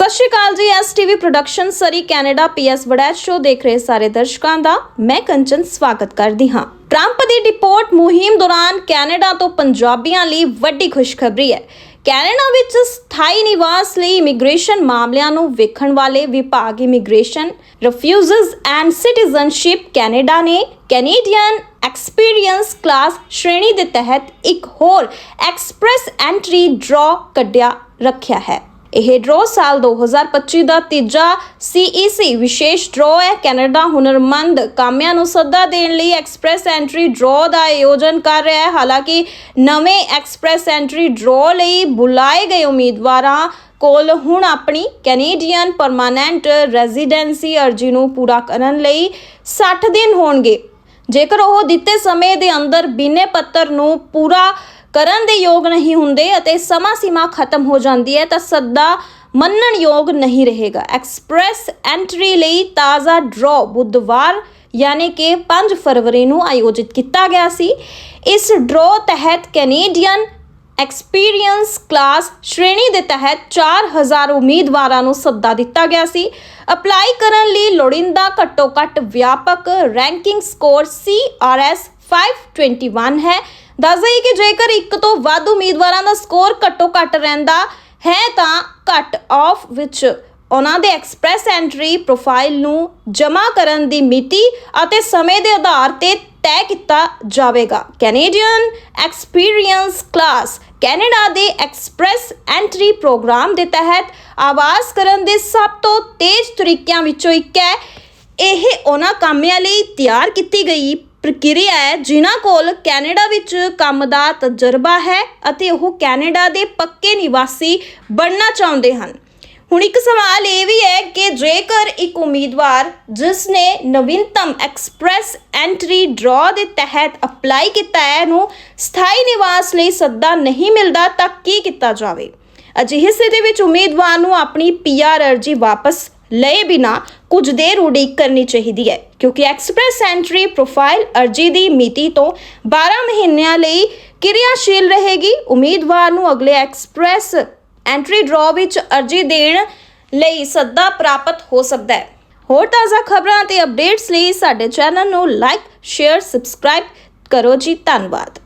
ਸਤਿ ਸ਼੍ਰੀ ਅਕਾਲ ਜੀ STV production Surrey Canada PS Waraich show ਦੇਖ ਰਹੇ ਸਾਰੇ ਦਰਸ਼ਕਾਂ ਦਾ ਮੈਂ ਕੰਚਨ ਸਵਾਗਤ ਕਰਦੀ ਹਾਂ। ਟਰੰਪ ਦੀ ਡਿਪੋਰਟ ਮੁਹਿੰਮ ਦੌਰਾਨ ਕੈਨੇਡਾ ਤੋਂ ਪੰਜਾਬੀਆਂ ਲਈ ਵੱਡੀ ਖੁਸ਼ਖਬਰੀ ਹੈ। ਕੈਨੇਡਾ ਵਿੱਚ ਸਥਾਈ ਨਿਵਾਸ ਲਈ ਇਮੀਗ੍ਰੇਸ਼ਨ ਮਾਮਲਿਆਂ ਨੂੰ ਵੇਖਣ ਵਾਲੇ ਵਿਭਾਗ immigration refugees and citizenship Canada ਨੇ ਕੈਨੇਡੀਅਨ ਐਕਸਪੀਰੀਅੰਸ ਕਲਾਸ ਸ਼੍ਰੇਣੀ ਦੇ ਤਹਿਤ ਇੱਕ ਹੋਰ ਐਕਸਪ੍ਰੈਸ ਐਂਟਰੀ ਡਰਾ ਕੱਢਿਆ, ਰੱਖਿਆ ਹੈ। ਇਹ ਡਰਾ ਸਾਲ 2025 ਦਾ ਤੀਜਾ CEC ਵਿਸ਼ੇਸ਼ ਡਰਾ ਹੈ। ਕੈਨੇਡਾ ਹੁਨਰਮੰਦ ਕਾਮਿਆਂ ਨੂੰ ਸੱਦਾ ਦੇਣ ਲਈ ਐਕਸਪ੍ਰੈਸ ਐਂਟਰੀ ਡਰਾ ਦਾ ਆਯੋਜਨ ਕਰ ਰਿਹਾ ਹੈ। ਹਾਲਾਂਕਿ ਨਵੇਂ ਐਕਸਪ੍ਰੈਸ ਐਂਟਰੀ ਡਰਾ ਲਈ ਬੁਲਾਏ ਗਏ ਉਮੀਦਵਾਰਾਂ ਕੋਲ ਹੁਣ ਆਪਣੀ ਕੈਨੇਡੀਅਨ ਪਰਮਾਨੈਂਟ ਰੈਜ਼ੀਡੈਂਸੀ ਅਰਜ਼ੀ ਨੂੰ ਪੂਰਾ ਕਰਨ ਲਈ 60 ਦਿਨ ਹੋਣਗੇ। ਜੇਕਰ ਉਹ ਦਿੱਤੇ ਸਮੇਂ ਦੇ ਅੰਦਰ ਬਿਨੇ ਪੱਤਰ ਨੂੰ ਪੂਰਾ ਕਰਨ ਦੇ ਯੋਗ ਨਹੀਂ ਹੁੰਦੇ ਅਤੇ ਸਮਾਂ ਸੀਮਾ ਖਤਮ ਹੋ ਜਾਂਦੀ ਹੈ ਤਾਂ ਸੱਦਾ ਮੰਨਣ ਯੋਗ ਨਹੀਂ ਰਹੇਗਾ। ਐਕਸਪ੍ਰੈਸ ਐਂਟਰੀ ਲਈ ਤਾਜ਼ਾ ਡਰਾ ਬੁੱਧਵਾਰ ਯਾਨੀ ਕਿ 5 ਫਰਵਰੀ ਨੂੰ ਆਯੋਜਿਤ ਕੀਤਾ ਗਿਆ ਸੀ। ਇਸ ਡਰਾ ਤਹਿਤ ਕੈਨੇਡੀਅਨ ਐਕਸਪੀਰੀਅੰਸ ਕਲਾਸ ਸ਼੍ਰੇਣੀ ਦੇ ਤਹਿਤ 4000 ਉਮੀਦਵਾਰਾਂ ਨੂੰ ਸੱਦਾ ਦਿੱਤਾ ਗਿਆ ਸੀ। ਅਪਲਾਈ ਕਰਨ ਲਈ ਲੋੜੀਂਦਾ ਘੱਟੋ ਘੱਟ ਵਿਆਪਕ ਰੈਂਕਿੰਗ ਸਕੋਰ CRS 521 ਹੈ। ਦੱਸ ਦਈਏ ਕਿ ਜੇਕਰ ਇੱਕ ਤੋਂ ਵੱਧ ਉਮੀਦਵਾਰਾਂ ਦਾ ਸਕੋਰ ਘੱਟੋ ਘੱਟ ਰਹਿੰਦਾ ਹੈ ਤਾਂ ਘੱਟ ਆਫ ਵਿੱਚ ਉਹਨਾਂ ਦੇ ਐਕਸਪ੍ਰੈਸ ਐਂਟਰੀ ਪ੍ਰੋਫਾਈਲ ਨੂੰ ਜਮ੍ਹਾਂ ਕਰਨ ਦੀ ਮਿਤੀ ਅਤੇ ਸਮੇਂ ਦੇ ਆਧਾਰ ਤੇ ਤੈਅ ਕੀਤਾ ਜਾਵੇਗਾ। ਕੈਨੇਡੀਅਨ ਐਕਸਪੀਰੀਅੰਸ ਕਲਾਸ ਕੈਨੇਡਾ ਦੇ ਐਕਸਪ੍ਰੈਸ ਐਂਟਰੀ ਪ੍ਰੋਗਰਾਮ ਦੇ ਤਹਿਤ ਆਵਾਜ਼ ਕਰਨ ਦੇ ਸਭ ਤੋਂ ਤੇਜ਼ ਤਰੀਕਿਆਂ ਵਿੱਚੋਂ ਇੱਕ ਹੈ। ਇਹ ਉਹਨਾਂ ਕਾਮਿਆਂ ਲਈ ਤਿਆਰ ਕੀਤੀ ਗਈ ਪ੍ਰਕਿਰਿਆ ਹੈ ਜਿਨ੍ਹਾਂ ਕੋਲ ਕੈਨੇਡਾ ਵਿੱਚ ਕੰਮ ਦਾ ਤਜਰਬਾ ਹੈ ਅਤੇ ਉਹ ਕੈਨੇਡਾ ਦੇ ਪੱਕੇ ਨਿਵਾਸੀ ਬਣਨਾ ਚਾਹੁੰਦੇ ਹਨ। ਹੁਣ ਇੱਕ ਸਵਾਲ ਇਹ ਵੀ ਹੈ ਕਿ ਜੇਕਰ ਇੱਕ ਉਮੀਦਵਾਰ ਜਿਸ ਨੇ ਨਵੀਨਤਮ ਐਕਸਪ੍ਰੈਸ ਐਂਟਰੀ ਡਰਾ ਦੇ ਤਹਿਤ ਅਪਲਾਈ ਕੀਤਾ ਹੈ ਨੂੰ ਸਥਾਈ ਨਿਵਾਸ ਲਈ ਸੱਦਾ ਨਹੀਂ ਮਿਲਦਾ, ਤਾਂ ਕੀ ਕੀਤਾ ਜਾਵੇ? ਅਜਿਹੇ ਸਥਿਤੀ ਵਿੱਚ ਉਮੀਦਵਾਰ ਨੂੰ ਆਪਣੀ ਪੀਆਰ ਅਰਜੀ ਵਾਪਸ ਲਏ ਬਿਨਾ ਕੁਝ ਦੇਰ ਉਡੀਕ ਕਰਨੀ ਚਾਹੀਦੀ ਹੈ, ਕਿਉਂਕਿ ਐਕਸਪ੍ਰੈਸ ਐਂਟਰੀ ਪ੍ਰੋਫਾਈਲ ਅਰਜੀ ਦੀ ਮਿਤੀ ਤੋਂ 12 ਮਹੀਨਿਆਂ ਲਈ ਕਿਰਿਆਸ਼ੀਲ ਰਹੇਗੀ। ਉਮੀਦਵਾਰ ਨੂੰ ਅਗਲੇ ਐਕਸਪ੍ਰੈਸ ਐਂਟਰੀ ਡਰਾਅ ਵਿੱਚ ਅਰਜੀ ਦੇਣ ਲਈ ਸੱਦਾ ਪ੍ਰਾਪਤ ਹੋ ਸਕਦਾ ਹੈ। ਹੋਰ ਤਾਜ਼ਾ ਖਬਰਾਂ ਅਤੇ ਅਪਡੇਟਸ ਲਈ ਸਾਡੇ ਚੈਨਲ ਨੂੰ ਲਾਈਕ ਸ਼ੇਅਰ ਸਬਸਕ੍ਰਾਈਬ ਕਰੋ ਜੀ। ਧੰਨਵਾਦ।